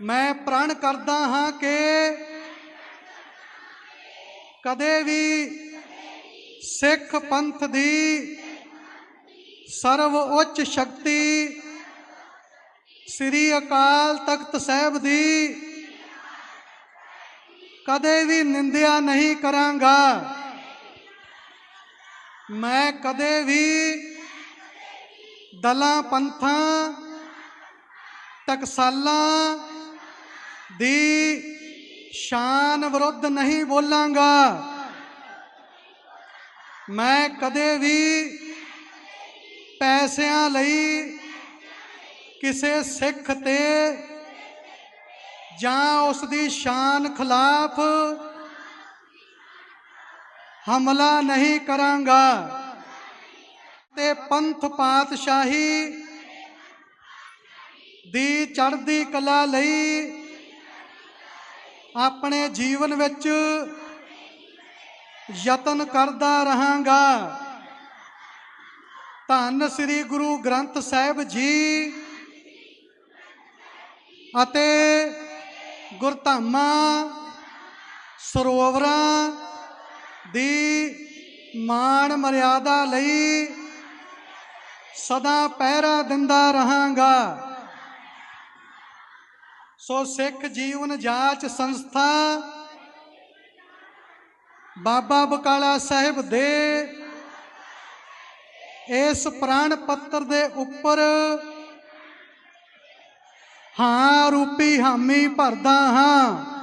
ਮੈਂ ਪ੍ਰਣ ਕਰਦਾ ਹਾਂ ਕਿ ਕਦੇ ਵੀ ਸਿੱਖ ਪੰਥ ਦੀ ਸਰਵ ਉੱਚ ਸ਼ਕਤੀ ਸ੍ਰੀ ਅਕਾਲ ਤਖਤ ਸਾਹਿਬ ਦੀ ਕਦੇ ਵੀ ਨਿੰਦਿਆ ਨਹੀਂ ਕਰਾਂਗਾ। ਮੈਂ ਕਦੇ ਵੀ ਦਲਾਂ ਪੰਥਾਂ, ਟਕਸਾਲਾਂ ਦੀ ਸ਼ਾਨ ਵਿਰੁੱਧ ਨਹੀਂ ਬੋਲਾਂਗਾ। ਮੈਂ ਕਦੇ ਵੀ ਪੈਸਿਆਂ ਲਈ ਕਿਸੇ ਸਿੱਖ ਤੇ ਜਾਂ ਉਸ ਦੀ ਸ਼ਾਨ ਖਿਲਾਫ ਹਮਲਾ ਨਹੀਂ ਕਰਾਂਗਾ। ਤੇ ਪੰਥ ਪਾਤਸ਼ਾਹੀ ਦੀ ਚੜ੍ਹਦੀ ਕਲਾ ਲਈ ਆਪਣੇ ਜੀਵਨ ਵਿੱਚ ਯਤਨ ਕਰਦਾ ਰਹਾਂਗਾ। ਧੰਨ ਸ੍ਰੀ ਗੁਰੂ ਗ੍ਰੰਥ ਸਾਹਿਬ ਜੀ ਅਤੇ ਗੁਰਧਾਮਾਂ ਸਰੋਵਰਾਂ ਦੀ ਮਾਣ ਮਰਿਆਦਾ ਲਈ ਸਦਾ ਪਹਿਰਾ ਦਿੰਦਾ ਰਹਾਂਗਾ। ਸੋ ਸਿੱਖ ਜੀਵਨ ਜਾਂਚ ਸੰਸਥਾ ਬਾਬਾ ਬਕਾਲਾ ਸਾਹਿਬ ਦੇ ਇਸ ਪ੍ਰਾਣ ਪੱਤਰ ਦੇ ਉੱਪਰ ਹਾਂ ਰੂਪੀ ਹਾਮੀ ਭਰਦਾ ਹਾਂ।